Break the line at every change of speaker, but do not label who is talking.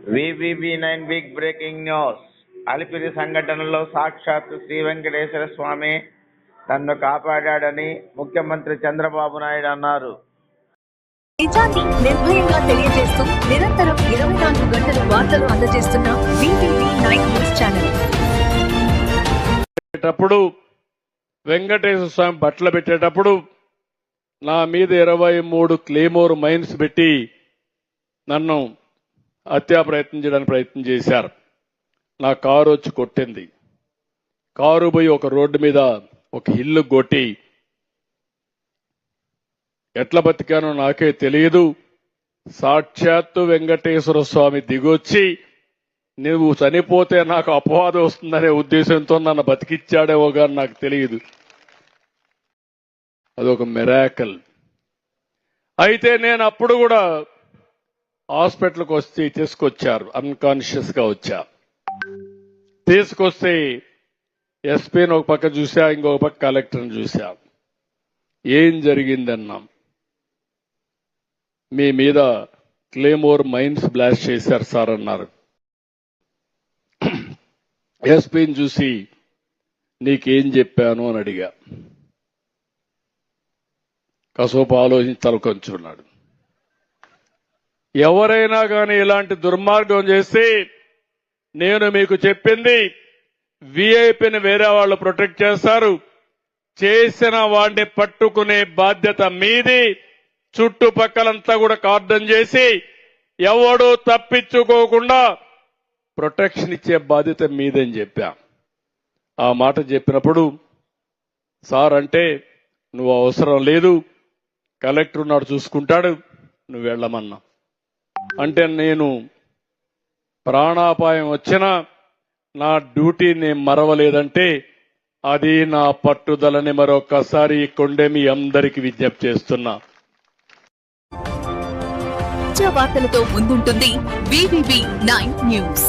VBB nine big breaking news Alipiri సంఘటనలో సాక్షాత్ శ్రీ వెంకటేశ్వర స్వామి నన్ను కాపాడాడని ముఖ్యమంత్రి చంద్రబాబు నాయుడు అన్నారు.
నిజాన్ని నిర్భయంగా తెలియజేస్తూ నిరంతరం ఇరవై నాలుగు గంటలు వార్తలు అందజేస్తున్న బీబీబీ నైన్ న్యూస్ ఛానల్
పెట్టేటప్పుడు వెంకటేశ్వర స్వామి బట్టలు పెట్టేటప్పుడు నా మీద ఇరవై మూడు క్లేమోర్ మైన్స్ పెట్టి నన్ను హత్యా ప్రయత్నం చేయడానికి ప్రయత్నం చేశారు. నా కారు వచ్చి కొట్టింది. కారు పోయి ఒక రోడ్డు మీద ఒక ఇల్లు కొట్టి ఎట్లా బతికానో నాకే తెలియదు. సాక్షాత్తు వెంకటేశ్వర స్వామి దిగొచ్చి నువ్వు చనిపోతే నాకు అపవాదం వస్తుందనే ఉద్దేశంతో నన్ను బతికిచ్చాడేవో కానీ నాకు తెలియదు. అదొక మెరాకల్ అయితే నేను అప్పుడు కూడా హాస్పిటల్కి వస్తే తీసుకొచ్చారు. అన్కాన్షియస్గా వచ్చా. తీసుకొస్తే ఎస్పీని ఒక పక్క చూసా ఇంకొక పక్క కలెక్టర్ని చూసా. ఏం జరిగిందన్నాం? మీ మీద క్లేమోర్ మైన్స్ బ్లాస్ట్ చేశారు సార్ అన్నారు. ఎస్పీని చూసి నీకేం చెప్పాను అని అడిగా. కసోపు ఆలోచించి తలకొంచున్నాడు ఎవరైనా కానీ ఇలాంటి దుర్మార్గం చేస్తే నేను మీకు చెప్పింది విఐపిని వేరే వాళ్ళు ప్రొటెక్ట్ చేస్తారు. చేసిన వాడిని పట్టుకునే బాధ్యత మీది. చుట్టుపక్కలంతా కూడా కార్డన్ చేసి ఎవడూ తప్పించుకోకుండా ప్రొటెక్షన్ ఇచ్చే బాధ్యత మీదని చెప్పా. ఆ మాట చెప్పినప్పుడు సార్ అంటే నువ్వు అవసరం లేదు. కలెక్టర్ ఉన్నాడు చూసుకుంటాడు. నువ్వు వెళ్ళమన్నా అంటే నేను ప్రాణాపాయం వచ్చినా నా డ్యూటీని మరవలేదంటే అది నా పట్టుదలని మరొకసారి ఈ కొండే మీ అందరికి విజ్ఞప్తి చేస్తున్నా.
వార్తలతో ముందుంటుంది బీబీబీ నైన్ న్యూస్.